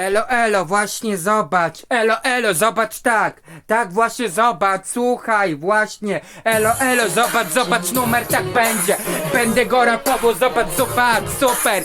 Elo, elo, właśnie zobacz. Elo, elo, zobacz tak. Tak właśnie zobacz, słuchaj, właśnie. Elo, elo, zobacz, zobacz, numer tak będzie. Będę go rapował, zobacz, zobacz, super.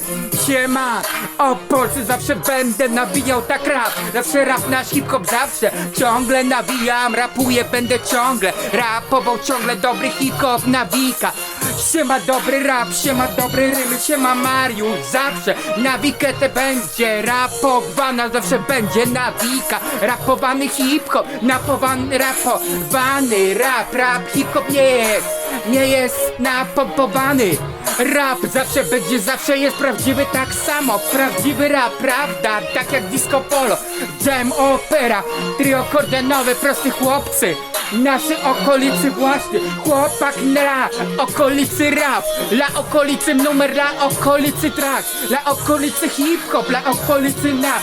Siema, o Polsce zawsze będę nawijał tak rap. Zawsze rap nasz hip-hop zawsze. Ciągle nawijam, rapuję, będę ciągle. Rapował ciągle dobry hip-hop nawika. Siema dobry rap, siema dobry rymy, siema Mariusz. Zawsze na wiketę będzie rapowana, zawsze będzie nawika Rapowany hip-hop, napowany rapowany Rap, rap, hip-hop nie jest, nie jest napompowany. Rap zawsze będzie, zawsze jest prawdziwy tak samo Prawdziwy rap, prawda, tak jak disco polo Jam, opera, trio kordonowe, prosty chłopcy Naszej okolicy właśnie Chłopak na okolicy rap Dla okolicy numer, dla okolicy track Dla okolicy hip-hop, dla okolicy na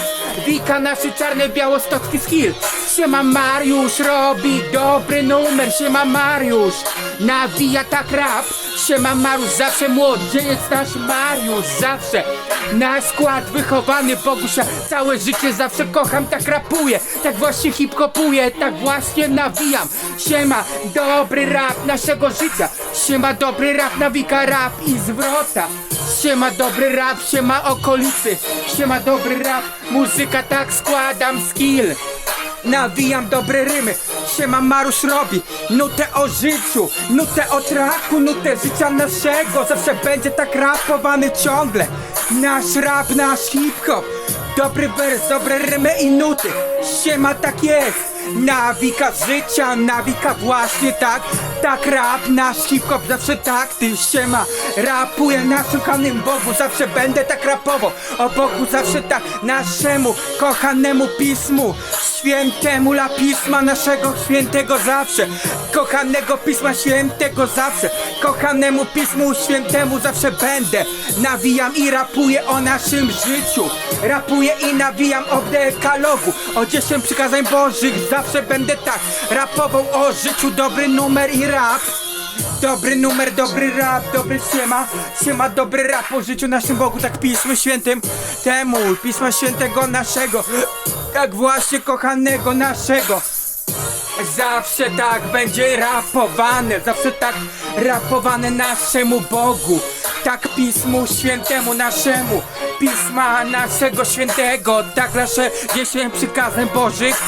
Wika naszy czarny białostocki skill. Siema Mariusz robi dobry numer Siema Mariusz. Nawija tak rap Siema Mariusz zawsze młodzieniec nasz Mariusz zawsze na skład wychowany Bogusia Całe życie zawsze kocham, tak rapuję Tak właśnie hip-hopuję, tak właśnie nawijam. Siema, dobry rap naszego życia. Siema, dobry rap nawika rap i zwrota. Siema, dobry rap, siema okolicy. Siema, dobry rap, muzyka tak składam skill Nawijam dobre rymy, siema Marusz robi. Nutę o życiu, nutę o traku, nutę życia naszego. Zawsze będzie tak rapowany ciągle. Nasz rap, nasz hip-hop. Dobry wers, dobre rymy i nuty. Siema tak jest. Nawika życia, nawika właśnie tak Tak rap, nasz hip-hop zawsze tak Ty siema, rapuję na szukanym Bogu Zawsze będę tak rapował O Bogu zawsze tak Naszemu kochanemu pismu. Świętemu dla pisma naszego świętego zawsze. Kochanego pisma świętego zawsze. Kochanemu pismu świętemu zawsze będę. Nawijam i rapuję o naszym życiu. Rapuję i nawijam o dekalogu. O 10 przykazań bożych zawsze będę tak Rapował. O życiu dobry numer i rap. Dobry numer, dobry rap, dobry siema. Siema, dobry rap o życiu naszym Bogu. Tak pismo świętym temu Pisma świętego naszego. Tak właśnie kochanego naszego. Zawsze tak będzie rapowane Zawsze tak rapowane naszemu Bogu. Tak Pismu Świętemu naszemu Pisma naszego świętego. Tak nasze dziesięć przykazań Bożych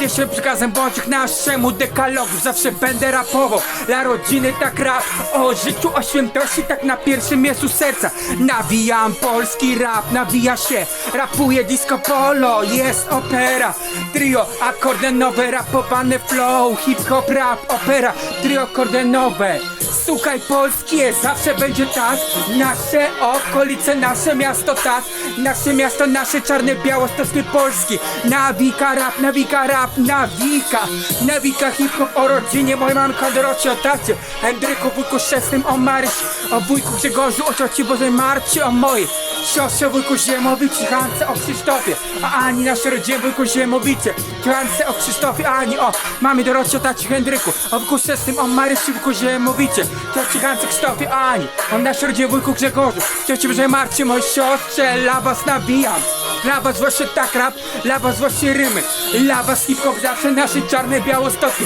Dziesięć przykazań Bożych naszemu dekalogu. Zawsze będę rapował Dla rodziny tak rap O życiu, o świętości Tak na pierwszym miejscu serca. Nawijam polski rap Nawija się. Rapuje disco polo Jest opera. Trio akordeonowe Rapowane flow Hip-hop, rap, opera. Trio akordeonowe Słuchaj polskie, zawsze będzie tak. Nasze okolice, nasze miasto tak. Nasze miasto, nasze czarne białostockie Polski. Nawika rap, nawika rap, nawika. Nawika hip-hop o rodzinie. Mojej mamy Dorocie, o tacie. Hendryku, wujku Szczesnym, o Maryś O wujku Grzegorzu, o cioci Bożej Marcie O mojej siostrze, wujku Ziemowici Hance, o Krzysztofie A Ani, nasze rodziny, wujku Ziemowicie. Hance, o Krzysztofie, Ani, o Mamy Dorocie, o tacie Hendryku O wujku Szczesnym, o Marysi, wujku Ziemowicie. Cioci Hance, Krzysztofie, Ani O nasze rodziny, wujku Grzegorzu. Cioci Bożej Marcie, mojej siostrze Dla was nabijam. Dla was właśnie tak rap Dla was właśnie rymy. Dla was hip-hop zawsze nasze czarne białostoki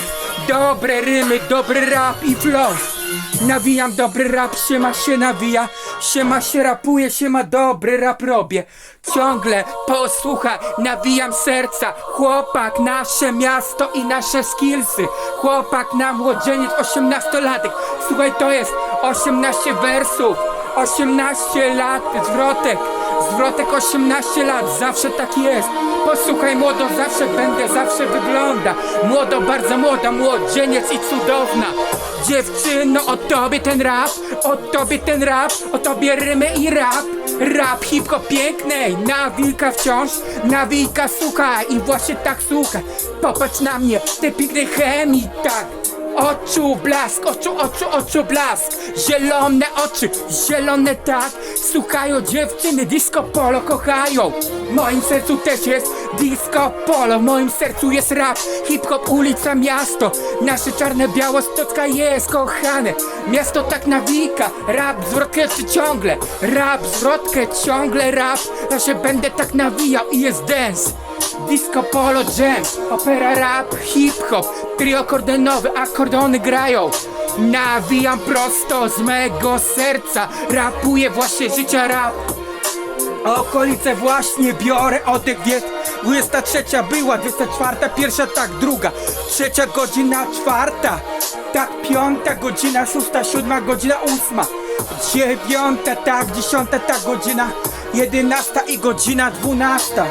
Dobre rymy, dobry rap i flow Nawijam dobry rap, siema się nawija. Siema się rapuje, siema dobry rap robię. Ciągle posłuchaj, nawijam serca. Chłopak, nasze miasto i nasze skillsy. Chłopak na młodzieniec, 18-latek Słuchaj, to jest 18 wersów. 18 lat, zwrotek Zwrotek 18 lat, zawsze tak jest. Posłuchaj młodo, zawsze będę, zawsze wygląda. Młodo, bardzo młoda, młodzieniec i cudowna. Dziewczyno, o tobie ten rap, o tobie ten rap, o tobie rymy i rap. Rap hip-hop pięknej, nawilka wciąż, nawilka słuchaj i właśnie tak słuchaj. Popatrz na mnie, tej pięknej chemii, tak Oczu blask, oczu, oczu, oczu blask. Zielone oczy, zielone tak. Słuchają dziewczyny, disco polo kochają. W moim sercu też jest Disco polo, w moim sercu jest rap. Hip-hop, ulica, miasto. Nasze czarne Białostocka jest kochane. Miasto tak nawika Rap, zwrotkę czy ciągle? Rap, zwrotkę, ciągle rap. Ja się będę tak nawijał i jest dance. Disco polo jam, opera rap, hip-hop. Trio kordonowe, akordony grają. Nawijam prosto z mego serca. Rapuję właśnie życia rap. Okolice właśnie biorę oddech wiet 23 była, 24, pierwsza tak, druga. Trzecia godzina, czwarta. Tak, piąta godzina, szósta, siódma godzina, ósma. Dziewiąta, tak, dziesiąta, tak, godzina Jedenasta i godzina dwunasta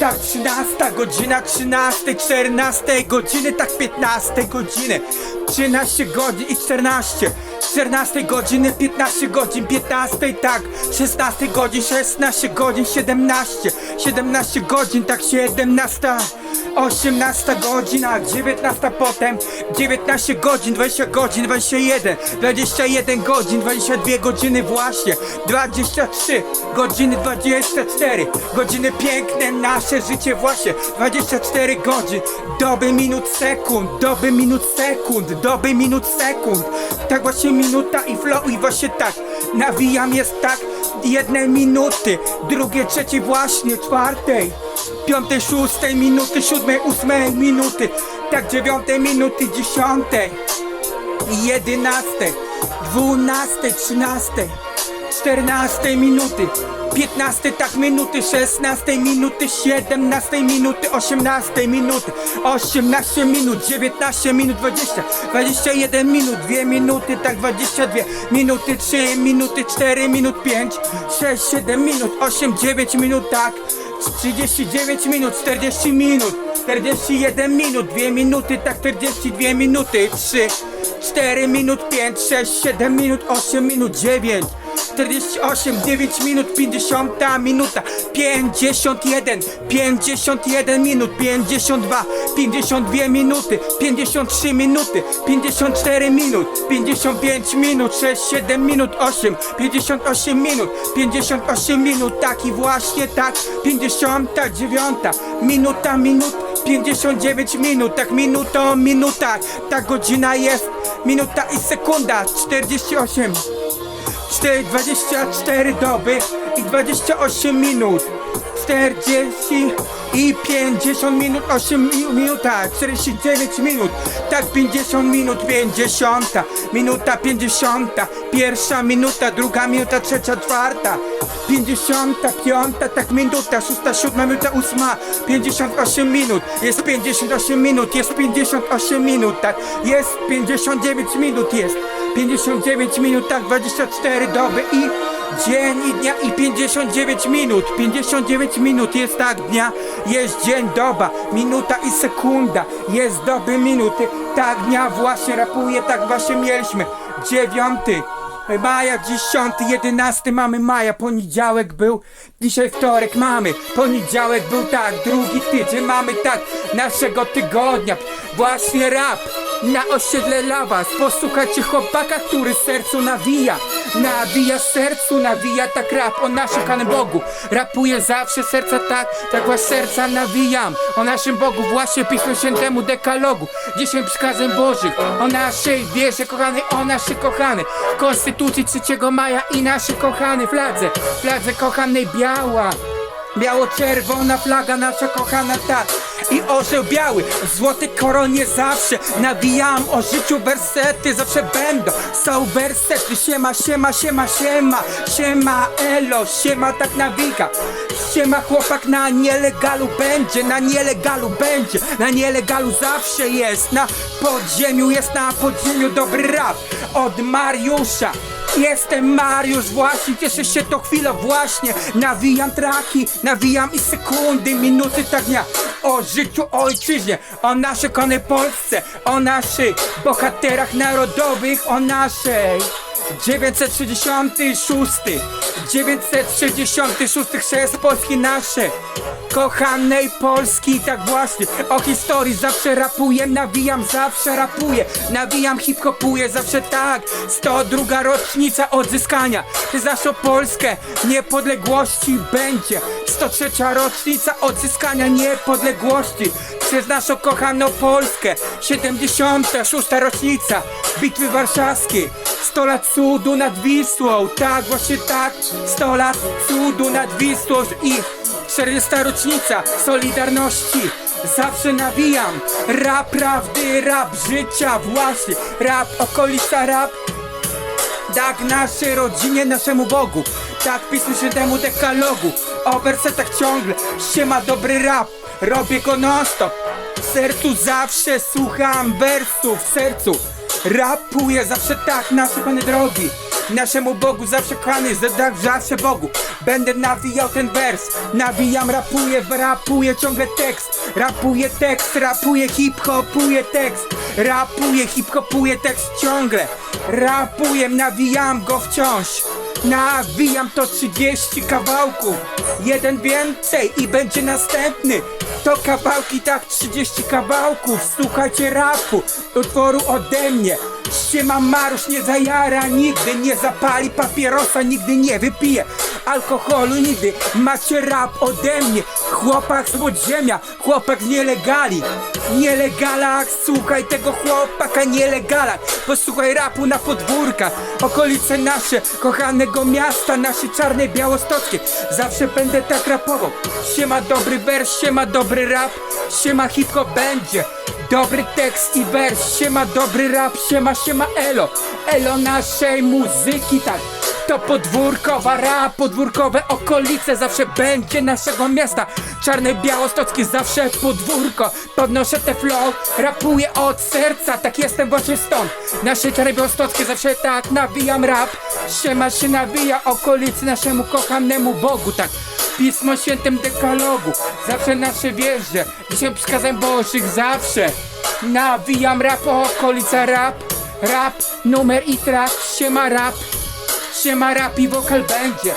tak, 13 godzina, 13, 14 godziny, tak 15 godziny. 13 godzin i 14 14 godziny, 15 godzin, 15 tak. 16 godzin, 16 godzin, 17 17 godzin, tak 17 18 godzina, 19 potem. 19 godzin, 20 godzin, 21 21 godzin, 22 godziny właśnie. 23 godziny, 24 godziny piękne nasze życie właśnie. 24 godzin, doby minut sekund, doby minut sekund, doby minut sekund. Tak właśnie minuta i flow i właśnie tak. Nawijam jest tak jednej minuty Drugie, trzeciej właśnie, czwartej. Piątej, szóstej minuty, siódmej, ósmej minuty. Tak dziewiątej minuty, dziesiątej. Jedenastej, dwunastej, trzynastej, czternastej minuty, piętnastej tak minuty, szesnastej minuty, siedemnastej minuty, osiemnastej minuty, osiemnaście minut, dziewiętnaście minut, dwadzieścia, dwadzieścia jeden minut, dwie minuty, tak dwadzieścia dwie minuty, trzy minuty, cztery minut, pięć, sześć, siedem minut, osiem, dziewięć minut, tak, 39 minut, 40 minut, 41 minut, 2 minuty, tak 42 minuty, 3, 4 minut, 5, 6, 7 minut, 8 minut, 9, 48, 9 minut, 50 minuta, 51, 51 minut, 52, 52 minuty, 53 minuty, 54 minut, 55 minut, 6, 7 minut, 8, 58 minut, 58 minut, tak i właśnie tak, 59 minuta, minut, 59 minut, tak minuto, minuta, ta godzina jest, minuta i sekunda, 48 4, 24 doby i 28 minut 40 i 50 minut 8 mi- minut tak 49 minut. Tak 50 minut 50 minuta 50 pierwsza minuta druga minuta trzecia czwarta 50 piąta tak minuta szósta siódma minuta ósma 58 minut. Jest 58 minut jest 58 minut tak jest 59 minut jest 59 minut, tak, 24 doby i dzień i dnia i 59 minut, 59 minut jest tak dnia, jest dzień, doba, minuta i sekunda, jest doby, minuty, tak dnia właśnie rapuje, tak właśnie mieliśmy, dziewiąty, Maja, 10, 11 mamy maja, poniedziałek był, dzisiaj wtorek mamy, poniedziałek był tak, drugi tydzień mamy tak, naszego tygodnia, właśnie rap, na osiedle dla was, posłuchajcie chłopaka, który sercu nawija, nawija sercu, nawija tak rap o naszym Panu Bogu, rapuje zawsze serca tak, tak was serca nawijam, o naszym Bogu właśnie Pismu Świętemu dekalogu, 10 przykazań Bożych, o naszej wierze kochany, o naszej kochany, Konstytucji 3 maja i naszej kochanej fladze, fladze kochanej biała, Biało-czerwona flaga, nasza kochana tak I orzeł biały, w złotej koronie zawsze Nawijam o życiu wersety, zawsze będą Są wersety, siema, siema, siema, siema Siema, elo, siema, tak nawika Siema, chłopak na nielegalu będzie Na nielegalu będzie, na nielegalu zawsze jest. Na podziemiu jest, na podziemiu dobry rap Od Mariusza. Jestem Mariusz właśnie, cieszę się to chwilę właśnie. Nawijam traki, nawijam i sekundy, minuty tak dnia O życiu ojczyźnie, o naszej konej Polsce O naszych bohaterach narodowych, o naszej 966 966 chrzest Polski nasze. Kochanej Polski, tak właśnie. O historii zawsze rapuję, nawijam, zawsze rapuję. Nawijam, hip-hopuję, zawsze tak. 102 rocznica odzyskania. Przez naszą Polskę niepodległości będzie? 103 rocznica odzyskania niepodległości. Przez naszą kochaną Polskę 76 rocznica Bitwy Warszawskiej. 100 lat cudu nad Wisłą Tak, właśnie tak 100 lat cudu nad Wisłą i 40 rocznica Solidarności. Zawsze nawijam Rap prawdy, rap życia Właśnie, rap okolica, rap tak naszej rodzinie, naszemu Bogu. Tak Pismu Świętemu dekalogu O wersetach ciągle Siema dobry rap. Robię go non stop W sercu zawsze słucham wersów W sercu Rapuję zawsze tak nasze Panie drogi. Naszemu Bogu zawsze kochany tak zawsze Bogu. Będę nawijał ten wers. Nawijam, rapuję, rapuję ciągle tekst. Rapuję tekst, rapuję hip-hopuję tekst. Rapuję, hip-hopuję tekst ciągle. Rapuję, nawijam go wciąż. Nawijam to 30 kawałków. Jeden więcej i będzie następny To kawałki tak 30 kawałków. Słuchajcie rapu Utworu ode mnie. Siema Marusz nie zajara Nigdy nie zapali papierosa Nigdy nie wypije alkoholu Nigdy. Macie rap ode mnie. Chłopak z podziemia Chłopak nielegali. Nielegalach Słuchaj tego chłopaka nielegalach Posłuchaj rapu na podwórkach. Okolice nasze Kochanego miasta Nasze czarne białostockie. Zawsze będę tak rapował. Siema dobry wers Siema dobry rap. Siema hip-hop będzie. Dobry tekst i wers, siema dobry rap, siema siema elo. Elo naszej muzyki, tak To podwórkowa rap, podwórkowe okolice Zawsze będzie naszego miasta. Czarne białostockie, zawsze podwórko. Podnoszę te flow, rapuję od serca Tak jestem właśnie stąd. Nasze czarne białostockie, zawsze tak nawijam rap. Siema się nawija okolicy naszemu kochanemu Bogu, tak. Pismo Świętym Dekalogu Zawsze nasze wieże. Dzisiaj przykazem Bożych zawsze. Nawijam rap o okolica rap. Rap, numer i trap Siema rap Siema rap i wokal będzie.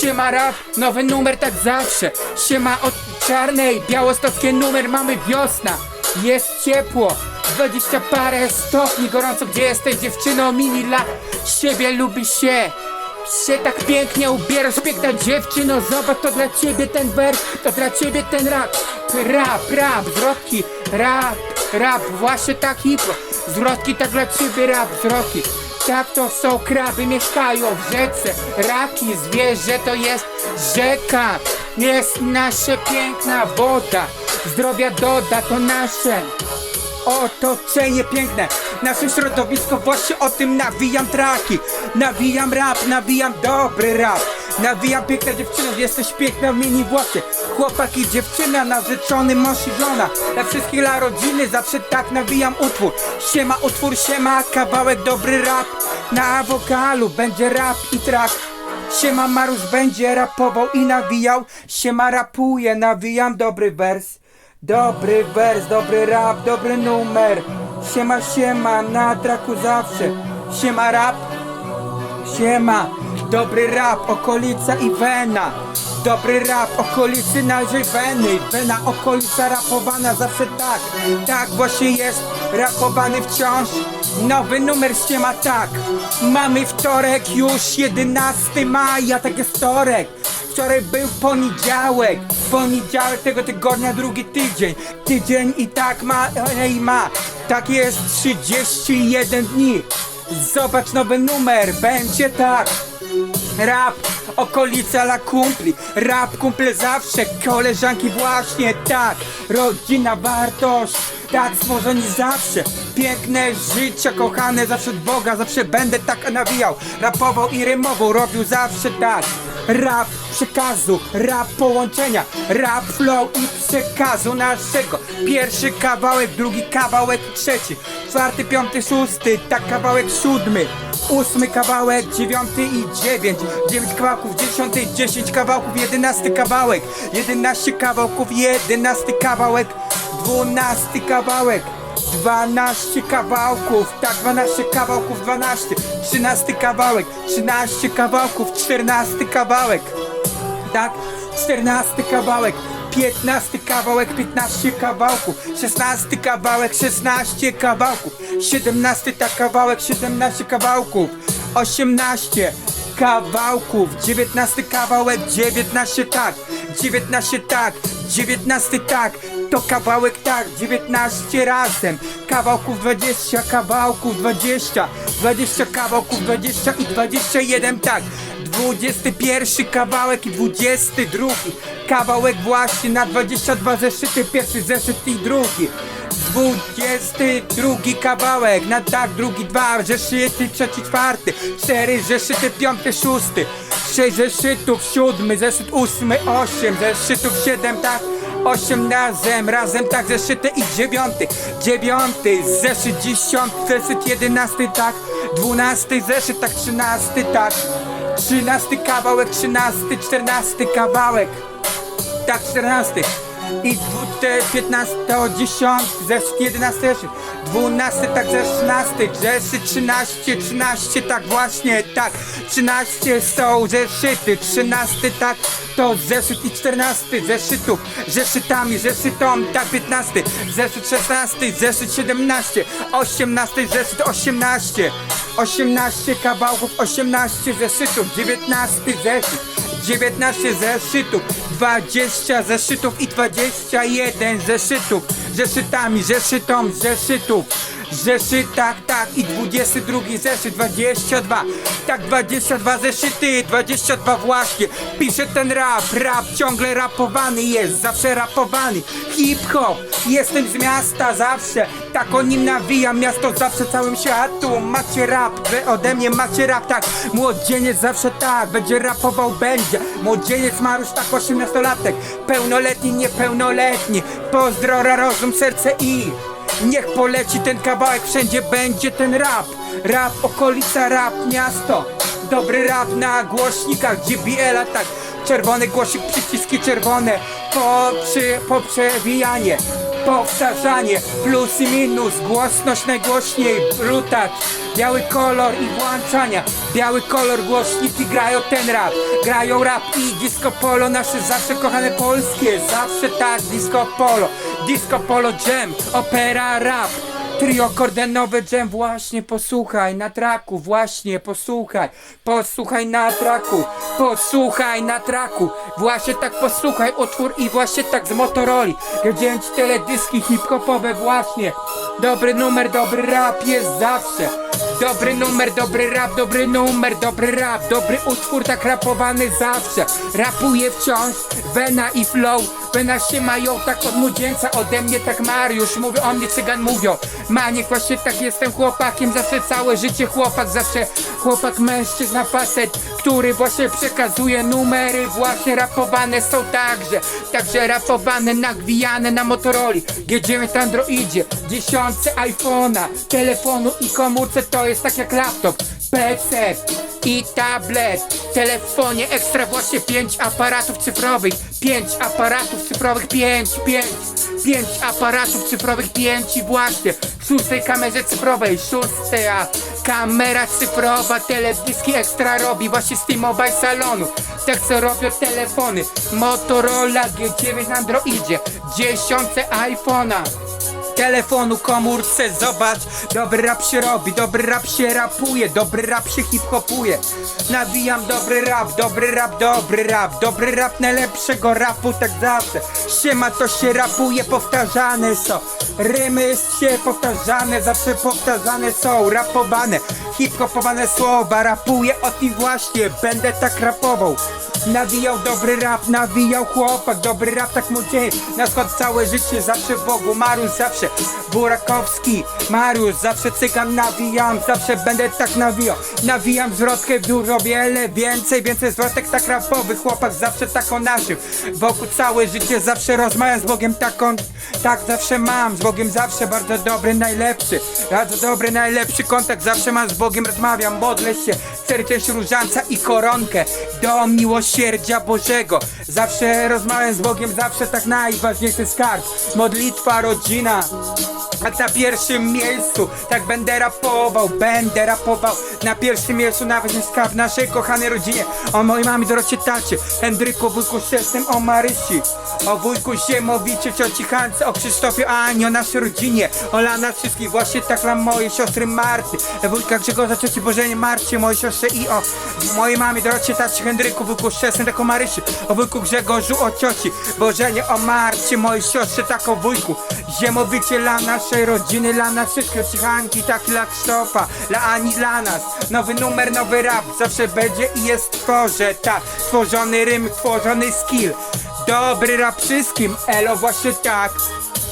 Siema rap, nowy numer tak zawsze. Siema od czarnej, białostockie numer Mamy wiosna, jest ciepło 20 parę stopni gorąco. Gdzie jesteś dziewczyno mini lat Siebie lubi się. Się tak pięknie ubierasz, piękna dziewczyno. Zobacz, to dla ciebie ten wers, to dla ciebie ten rap. Rap, rap, zwrotki, rap, rap Właśnie tak hip-hop, zwrotki tak dla ciebie rap, zwrotki tak to są kraby, mieszkają w rzece. Raki, zwierzę to jest rzeka. Jest nasza piękna woda. Zdrowia doda to nasze Otoczenie piękne, nasze środowisko właśnie o tym nawijam traki. Nawijam rap, nawijam dobry rap Nawijam piękna dziewczyno, jesteś piękna w mini włosie. Chłopak i dziewczyna, narzeczony mąż i żona. Dla wszystkich dla rodziny zawsze tak nawijam utwór. Siema utwór, siema kawałek dobry rap. Na wokalu będzie rap i track Siema Marusz będzie rapował i nawijał. Siema rapuje, nawijam dobry wers. Dobry wers, dobry rap, dobry numer. Siema, siema, na traku zawsze. Siema rap, siema Dobry rap, okolica i wena Dobry rap, okolicy naszej weny. Wena, okolica rapowana zawsze tak. Tak właśnie jest, rapowany wciąż. Nowy numer siema tak. Mamy wtorek już 11 maja, tak jest wtorek. Wczoraj był poniedziałek. Poniedziałek tego tygodnia, drugi tydzień. Tydzień i tak ma, i ma. Tak jest 31 dni. Zobacz nowy numer, będzie tak Rap, okolica dla kumpli. Rap, kumple zawsze, koleżanki właśnie tak. Rodzina, wartość, tak stworzeni zawsze. Piękne życie, kochane zawsze od Boga Zawsze będę tak nawijał. Rapował i rymował, robił zawsze tak. Rap przekazu, rap połączenia. Rap flow i przekazu naszego. Pierwszy kawałek, drugi kawałek, trzeci. Czwarty, piąty, szósty, tak kawałek siódmy. Ósmy kawałek, dziewiąty i dziewięć. Dziewięć kawałków, dziesiąty, dziesięć kawałków Jedenasty kawałek, jedenaście kawałków Jedenasty kawałek, dwunasty kawałek. 12 kawałków, tak 12 kawałków, 12 13 kawałek, 13 kawałków, 14 kawałek. Tak, 14 kawałek. 15 kawałek, 15 kawałków. 16 kawałek, 16 kawałków. 17 tak kawałek, 17 kawałków. 18 kawałków. 19 kawałek, 19 tak. 19 tak, 19 tak. To kawałek tak, 19 razem. Kawałków 20, kawałków 20 20 kawałków 20 i 21 tak. 21 kawałek i 22 kawałek właśnie na 22 zeszyty, pierwszy zeszyt i drugi 22 kawałek, na tak, drugi dwa zeszyty, trzeci, czwarty, cztery zeszyty, piąty, szósty, sześć zeszytów, siódmy, zeszyt ósmy, osiem, zeszytów, siedem, tak, osiem razem, razem, tak, zeszyty i dziewiąty, dziewiąty, zeszyt dziesiąty, zeszyt jedenasty, tak, dwunasty, zeszyt, tak, trzynasty, tak, trzynasty kawałek, trzynasty, czternasty kawałek, tak, 14. I dwu- te 15, 10, zeszyt 11, zeszyt 12, tak 13, zeszyt 13, 13, tak właśnie, tak. 13 są zeszyty, 13, tak to zeszyt i 14 zeszytów, zeszytami, zeszytom, tak 15, zeszyt 16, zeszyt 17, 18, zeszyt 18, 18 kawałków, 18 zeszytów, 19 zeszyt, 19 zeszytów, 20 zeszytów i 21 zeszytów, zeszytami, zeszytom, zeszytów. Zeszyt, tak, tak, i 22 zeszyt, 22, tak, 22 zeszyty, 22 właśnie, pisze ten rap, rap ciągle rapowany jest, zawsze rapowany, hip-hop, jestem z miasta zawsze, tak o nim nawijam, miasto zawsze całym światu, macie rap, wy ode mnie macie rap, tak, młodzieniec zawsze tak, będzie rapował, będzie, młodzieniec Marusz, tak, 18-latek, pełnoletni, niepełnoletni, pozdro, rozum, serce i... Niech poleci ten kawałek, wszędzie będzie ten rap. Rap, okolica, rap, miasto. Dobry rap na głośnikach GBL-a, tak Czerwony głosik, przyciski czerwone. Po, przy, po przewijanie Powtarzanie, plus i minus, głośność najgłośniej, brutacz Biały kolor i włączania. Biały kolor, głośniki grają ten rap. Grają rap i disco polo Nasze zawsze kochane polskie. Zawsze tak, disco polo. Disco polo jam, opera rap Trio kordenowe jam, właśnie posłuchaj na traku, właśnie posłuchaj, posłuchaj na traku, posłuchaj na traku, właśnie tak posłuchaj utwór i właśnie tak z Motorola, dziewięć teledyski hip-hopowe właśnie, dobry numer, dobry rap jest zawsze, dobry numer, dobry rap, dobry numer, dobry rap, dobry utwór tak rapowany zawsze, rapuje wciąż, Wena i Flow, Wena się mają tak od młodzieńca, ode mnie tak Mariusz, mówi o mnie cygan mówią, Maniek właśnie tak jestem chłopakiem, zawsze całe życie chłopak, zawsze chłopak mężczyzna facet, który właśnie przekazuje numery, właśnie rapowane są także, także rapowane, nagwijane na Motorola, G9 Androidzie, dziesiątce iPhone'a, telefonu i komórce to jest tak jak laptop, PC i tablet, w telefonie ekstra właśnie 5 aparatów cyfrowych, 5 aparatów cyfrowych, 5, 5, 5 aparatów cyfrowych, 5 i właśnie. W szóstej kamerze cyfrowej, szósta kamera cyfrowa, teledyski ekstra robi właśnie z T-Mobile salonu, tak co robią telefony, Motorola G9 na Androidzie, dziesiątce iPhone'a telefonu, komórce, zobacz. Dobry rap się robi, dobry rap się rapuje Dobry rap się hip-hopuje. Nawijam dobry rap, dobry rap, dobry rap Dobry rap najlepszego rapu, tak zawsze. Siema to się rapuje, powtarzane są. Rymy się powtarzane, zawsze powtarzane są. Rapowane, hip-hopowane słowa Rapuję o tym właśnie, będę tak rapował Nawijał dobry rap, nawijał chłopak Dobry rap tak młodzieniec Na skład całe życie, zawsze Bogu Mariusz zawsze Burakowski Mariusz, zawsze cygan nawijam Zawsze będę tak nawijał. Nawijam zwrotkę dużo, wiele więcej Więcej zwrotek tak rapowych Chłopak zawsze tak o naszym. Wokół całe życie, zawsze rozmawiam z Bogiem taką Tak zawsze mam, z Bogiem zawsze bardzo dobry, najlepszy Bardzo dobry, najlepszy kontakt. Zawsze mam z Bogiem, rozmawiam, modlę się. Części różańca i koronkę Do miłosierdzia Bożego. Zawsze rozmawiam z Bogiem, zawsze tak najważniejszy skarb. Modlitwa, rodzina. A na pierwszym miejscu, tak będę rapował, będę rapował. Na pierwszym miejscu nawet nie skarb naszej kochanej rodzinie. O mojej mamie Dorocie tacie, Hendryku, wujku Szczesnym, o Marysi O wujku Ziemowicie, cioci Hance, o Krzysztofie, Ani, o naszej rodzinie O dla nas wszystkich, właśnie tak dla mojej siostry Marty. Wujka Grzegorza, cioci Bożenie Marcie, mojej siostrze i o mojej mamie Dorocie tacie, Hendryku, wujku Szczesnym, tak o Marysi O wujku Grzegorzu, o cioci Bożenie, o Marcie, mojej siostrze, tak o wujku Ziemowicie dla naszej rodziny, dla nas wszystkich cichanki, tak dla Krzysztofa, dla Ani, dla nas. Nowy numer, nowy rap, zawsze będzie i jest tworze, tak. Tworzony rym, tworzony skill Dobry rap wszystkim, elo właśnie tak.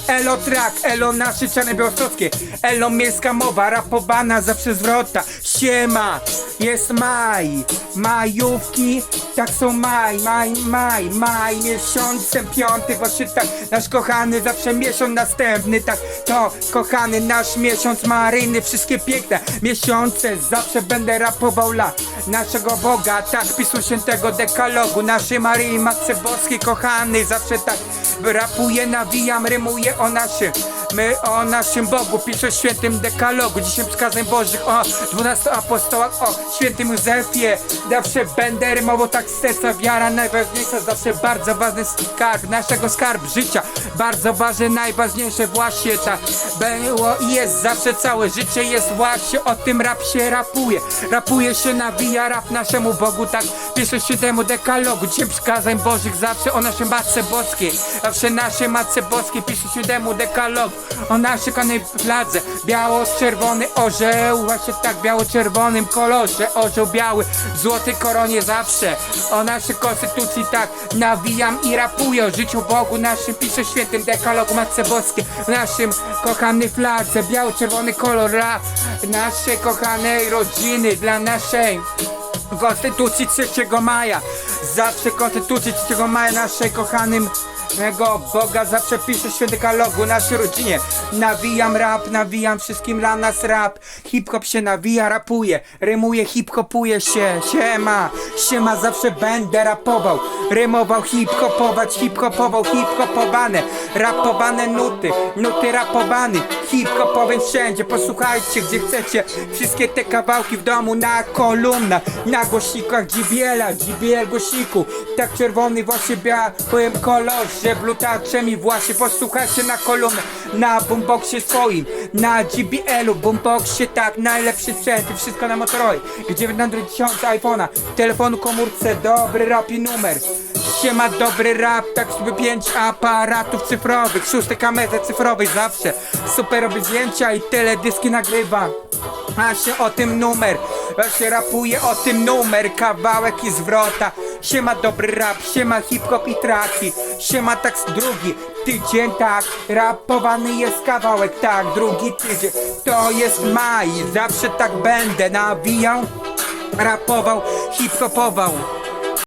Elo track, elo nasze czarne białostockie. Elo miejska mowa, rapowana zawsze zwrota. Siema, jest maj Majówki, tak są maj, maj, maj, maj Miesiącem piąty, właśnie tak Nasz kochany zawsze miesiąc następny Tak, to kochany nasz miesiąc maryny Wszystkie piękne miesiące Zawsze będę rapował dla naszego Boga Tak, pisu świętego dekalogu Naszej Maryi Matce Boskiej kochany Zawsze tak rapuję, nawijam, rymuję o naszym My o naszym Bogu piszę świętym dekalogu Dzisiaj przykazem Bożych o 12 apostołach O świętym Józefie Zawsze będę rymował tak z serca Wiara najważniejsza, zawsze bardzo ważny skarb Naszego skarb życia. Bardzo ważne, najważniejsze właśnie tak Było i jest zawsze całe życie Jest właśnie o tym rap się rapuje. Rapuje się, nawija rap naszemu Bogu Tak piszę w świętemu dekalogu. Dzisiaj przykazem Bożych zawsze o naszej Matce Boskiej. Zawsze naszej Matce Boskiej piszę w świętemu dekalogu. O naszej kochanej fladze Biało-czerwony orzeł Właśnie tak biało-czerwonym kolorze Orzeł biały, w złotej koronie zawsze. O naszej konstytucji tak Nawijam i rapuję. O życiu Bogu Naszym piszę świętym dekalogu Matce Boskiej. Naszym kochanej fladze Biało-czerwony kolor. Rap Naszej kochanej rodziny Dla naszej Konstytucji 3 maja. Zawsze Konstytucji 3 maja Naszej kochanym Mego Boga zawsze piszę święty kalogu naszej rodzinie. Nawijam rap, nawijam wszystkim dla nas rap. Hip-hop się nawija, rapuje Rymuje, hip-hopuje się. Siema, siema zawsze będę rapował. Rymował, hip-hopować, hip-hopował, hip-hopowane. Rapowane nuty, nuty rapowany. Hip-hopowy wszędzie, posłuchajcie gdzie chcecie. Wszystkie te kawałki w domu na kolumnach. Na głośnikach JBL-a, JBL głośniku. Tak czerwony właśnie białym kolorze Blutaczem i właśnie posłuchajcie na kolumnę Na boomboxie swoim Na JBL-u, boomboxie tak Najlepszy sprzęt i wszystko na Motorola. 910 iPhone'a? Telefonu komórce, dobry rap i numer. Siema dobry rap, tak sobie pięć aparatów cyfrowych. Szósty kamerze cyfrowej zawsze. Super robię zdjęcia i teledyski nagrywa. A się o tym numer, właśnie rapuje o tym numer, kawałek i zwrota. Siema dobry rap, siema hip-hop i traki, siema tak drugi tydzień, tak, rapowany jest kawałek, tak, drugi tydzień, to jest maj, zawsze tak będę nawijał, rapował, hip-hopował.